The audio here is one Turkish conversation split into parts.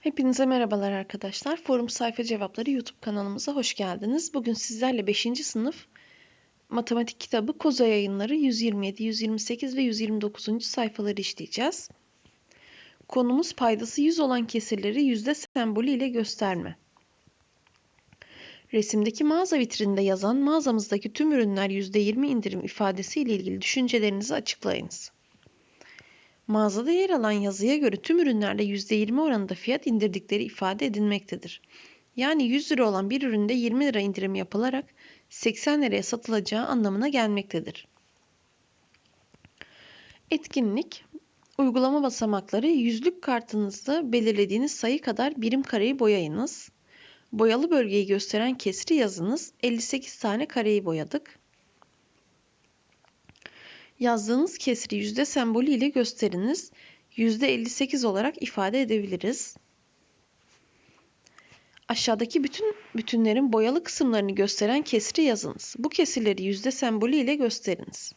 Hepinize merhabalar arkadaşlar. Forum Sayfa Cevapları YouTube kanalımıza hoş geldiniz. Bugün sizlerle 5. sınıf matematik kitabı Koza yayınları 127, 128 ve 129. sayfaları işleyeceğiz. Konumuz paydası 100 olan kesirleri yüzde sembolü ile gösterme. Resimdeki mağaza vitrininde yazan mağazamızdaki tüm ürünler %20 indirim ifadesi ile ilgili düşüncelerinizi açıklayınız. Mağazada yer alan yazıya göre tüm ürünlerde %20 oranında fiyat indirdikleri ifade edilmektedir. Yani 100 lira olan bir üründe 20 lira indirim yapılarak 80 liraya satılacağı anlamına gelmektedir. Etkinlik Uygulama basamakları yüzlük kartınızda belirlediğiniz sayı kadar birim kareyi boyayınız. Boyalı bölgeyi gösteren kesri yazınız. 58 tane kareyi boyadık. Yazdığınız kesri yüzde sembolü ile gösteriniz. Yüzde 58 olarak ifade edebiliriz. Aşağıdaki bütün bütünlerin boyalı kısımlarını gösteren kesri yazınız. Bu kesirleri yüzde sembolü ile gösteriniz.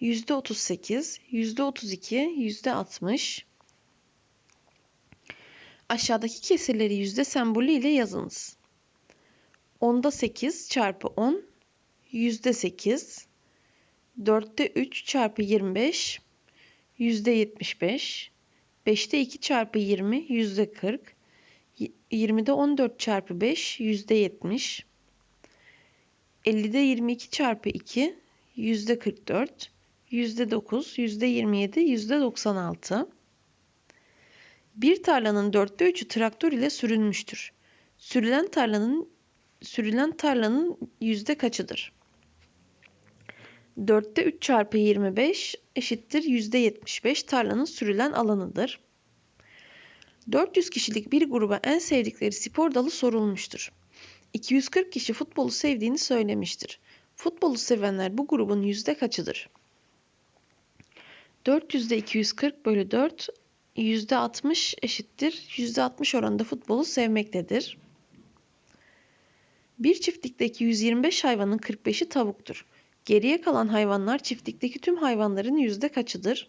Yüzde 38, yüzde 32, yüzde 60. Aşağıdaki kesirleri yüzde sembolü ile yazınız. Onda 8 çarpı 10, yüzde 8. 4'te 3 çarpı 25 yüzde 75. 5'te 2 çarpı 20 yüzde 40. 20'de 14 çarpı 5 yüzde 70. 50'de 22 çarpı 2 yüzde 44. Yüzde 9, yüzde 27, yüzde 96. Bir tarlanın dörtte üçü traktör ile sürülmüştür. Sürülen tarlanın sürülen tarlanın yüzde kaçıdır? 4'te 3 çarpı 25 eşittir %75 tarlanın sürülen alanıdır. 400 kişilik bir gruba en sevdikleri spor dalı sorulmuştur. 240 kişi futbolu sevdiğini söylemiştir. Futbolu sevenler bu grubun yüzde kaçıdır? 400'de 240 bölü 4 yüzde 60 eşittir. Yüzde 60 oranında futbolu sevmektedir. Bir çiftlikteki 125 hayvanın 45'i tavuktur. Geriye kalan hayvanlar çiftlikteki tüm hayvanların yüzde kaçıdır?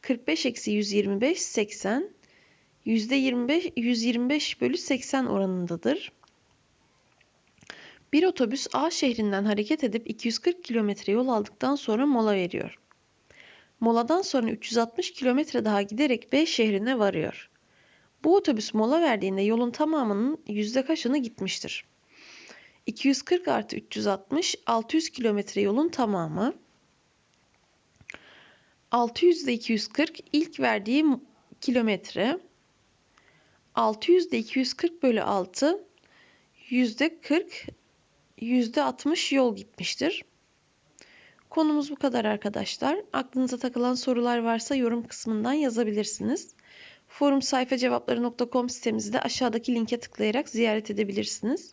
45 eksi 125 80 yüzde 25 125 bölü 80 oranındadır. Bir otobüs A şehrinden hareket edip 240 kilometre yol aldıktan sonra mola veriyor. Moladan sonra 360 kilometre daha giderek B şehrine varıyor. Bu otobüs mola verdiğinde yolun tamamının yüzde kaçını gitmiştir? 240 artı 360 600 kilometre yolun tamamı. 600 ile 240 ilk verdiği kilometre. 600 ile 240 bölü 6 yüzde 40 yüzde 60 yol gitmiştir. Konumuz bu kadar arkadaşlar. Aklınıza takılan sorular varsa yorum kısmından yazabilirsiniz. Forum sayfa cevapları.com sitemizde aşağıdaki linke tıklayarak ziyaret edebilirsiniz.